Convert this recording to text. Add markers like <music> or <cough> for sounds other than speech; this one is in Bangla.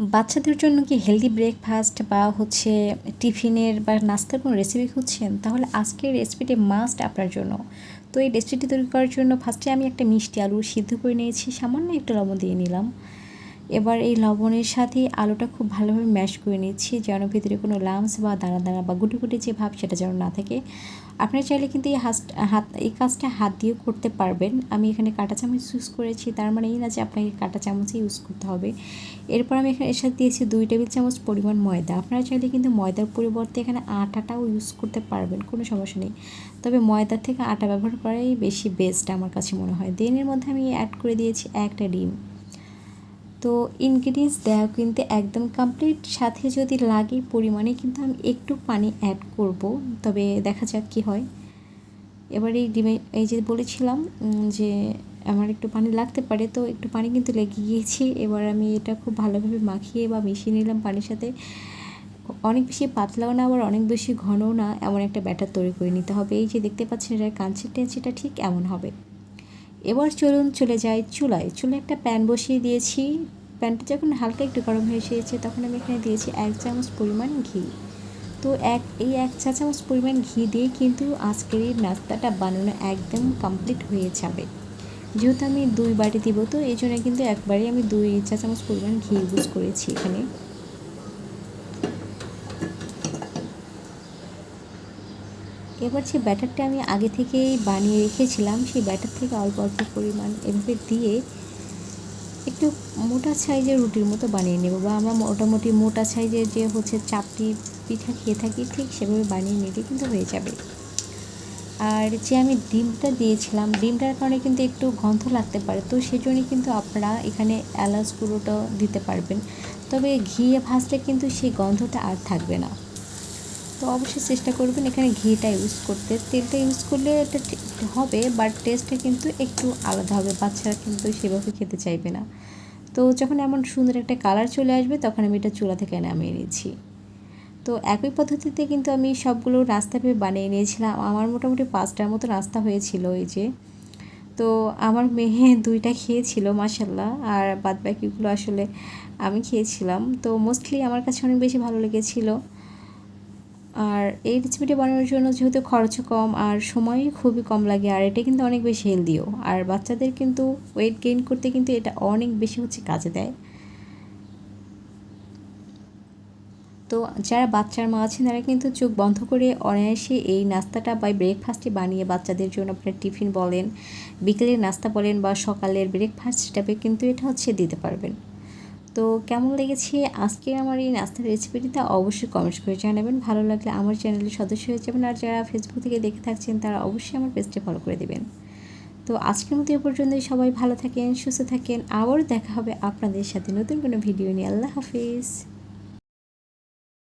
বাচ্চাদের জন্য কি হেলদি ব্রেকফাস্ট বা হচ্ছে টিফিনের বা নাস্তার কোনো রেসিপি খুঁজছেন? তাহলে আজকের রেসিপিটি মাস্ট আপনার জন্য। তো এই রেসিপিটি তৈরি করার জন্য ফার্স্টে আমি একটা মিষ্টি আলু সিদ্ধ করে নিয়েছি, সামান্য একটু লবণ দিয়ে নিলাম। এবার এই লবণের সাথে আলুটা খুব ভালোভাবে ম্যাশ করে নিচ্ছি, যেন ভিতরে কোনো লামস বা দানা দানা বা গুটি গুটি যে ভাব সেটা যেন না থাকে। আপনারা চাইলে কিন্তু এই হাত হাত, এই কাজটা হাত দিয়েও করতে পারবেন। আমি এখানে কাঁটা চামচ ইউজ করেছি, তার মানে এই না যে আপনাকে কাঁটা চামচই ইউজ করতে হবে। এরপর আমি এখানে এর সাথে দিয়েছি দুই টেবিল চামচ পরিমাণ ময়দা। আপনারা চাইলে কিন্তু ময়দার পরিবর্তে এখানে আটাটাও ইউজ করতে পারবেন, কোনো সমস্যা নেই। তবে ময়দা থেকে আটা ব্যবহার করাই বেশি বেস্ট আমার কাছে মনে হয়। দেনের মধ্যে আমি অ্যাড করে দিয়েছি একটা ডিম। তো ইনগ্রিডিয়েন্টস দেওয়া কিন্তু একদম কমপ্লিট সাথে যদি লাগে পরিমাণে কিন্তু আমি একটু পানি অ্যাড করব, তবে দেখা যাক কী হয়। এবার এই ডিমে, এই যে বলেছিলাম যে আমার একটু পানি লাগতে পারে, তো একটু পানি কিন্তু লেগে গিয়েছি। এবার আমি এটা খুব ভালোভাবে মাখিয়ে বা মিশিয়ে নিলাম পানির সাথে। অনেক বেশি পাতলাও না, আবার অনেক বেশি ঘনও না, এমন একটা ব্যাটার তৈরি করে নিতে হবে। এই যে দেখতে পাচ্ছেন এটা কাঞ্চির টেঞ্চিটা ঠিক এমন হবে। এবার চলুন চলে যাই চুলায়। চুলে একটা প্যান বসিয়ে দিয়েছি। প্যানটা যখন হালকা একটু গরম হয়ে এসেছে, তখন আমি এখানে দিয়েছি এক চামচ পরিমাণ ঘি। তো এক, এই এক চা চামচ পরিমাণ ঘি দিয়ে কিন্তু আজকের এই নাস্তাটা বানানো একদম কমপ্লিট হয়ে যাবে। যেহেতু আমি দুই বাটি দিব, তো এই জন্য কিন্তু একবারে আমি দুই চা চামচ পরিমাণ ঘি ইউজ করেছি এখানে। এবার যে ব্যাটারটা আমি আগে থেকেই বানিয়ে রেখেছিলাম, সেই ব্যাটার থেকে অল্প অল্প পরিমাণ এভাবে দিয়ে একটু মোটা সাইজের রুটির মতো বানিয়ে নেব বা আমরা মোটামুটি মোটা সাইজের যে হচ্ছে চাপটি পিঠা খেয়ে থাকি, ঠিক সেভাবে বানিয়ে নিলে কিন্তু হয়ে যাবে। আর যে আমি ডিমটা দিয়েছিলাম, ডিমটার কারণে কিন্তু একটু গন্ধ লাগতে পারে, তো সেজন্যই কিন্তু আপনারা এখানে এলাচ গুঁড়োটা দিতে পারবেন। তবে ঘিয়ে ভাজলে কিন্তু সেই গন্ধটা আর থাকবে না। তো অবশ্যই চেষ্টা করবেন এখানে ঘিটা ইউজ করতে। তেলটা ইউজ করলে এটা হবে বাট টেস্টটা কিন্তু একটু আলাদা হবে। বাচ্চারা কিন্তু সেভাবে খেতে চাইবে না। তো যখন এমন সুন্দর একটা কালার চলে আসবে, তখন আমি এটা চুলা থেকে নামিয়ে নিয়েছি। তো একই পদ্ধতিতে কিন্তু আমি সবগুলো নাস্তা ভেবে বানিয়ে নিয়েছিলাম। আমার মোটামুটি পাঁচটার মতো নাস্তা হয়েছিল এই যে। তো আমার মেয়ে <laughs> দুইটা খেয়েছিল মাসাল্লাহ আর বাদ বাকিগুলো আসলে আমি খেয়েছিলাম। তো মোস্টলি আমার কাছে অনেক বেশি ভালো লেগেছিলো। আর এই রেসিপিটি বানানোর জন্য যেহেতু খরচও কম আর সময়ই খুবই কম লাগে, আর এটা কিন্তু অনেক বেশি হেলদিও। আর বাচ্চাদের কিন্তু ওয়েট গেইন করতে কিন্তু এটা অনেক বেশি হচ্ছে কাজে দেয়। তো যারা বাচ্চার মা আছেন, তারা কিন্তু চোখ বন্ধ করে অনায়াসে এই নাস্তাটা বা ব্রেকফাস্টটি বানিয়ে বাচ্চাদের জন্য আপনার টিফিন বলেন, বিকেলের নাস্তা বলেন বা সকালের ব্রেকফাস্ট হিসাবে কিন্তু এটা হচ্ছে দিতে পারবেন। তো কেমন লেগেছে আজকের আমার এই নাস্তার রেসিপিটিতে অবশ্যই কমেন্টস করে জানাবেন। ভালো লাগলে আমার চ্যানেলের সদস্য হয়ে যাবেন আর যারা ফেসবুক থেকে দেখে থাকছেন, তারা অবশ্যই আমার পেজটি ফলো করে দেবেন। তো আজকের মতো এ পর্যন্তই। সবাই ভালো থাকেন, সুস্থ থাকেন। আবারও দেখা হবে আপনাদের সাথে নতুন কোনো ভিডিও নিয়ে। আল্লাহ হাফিজ।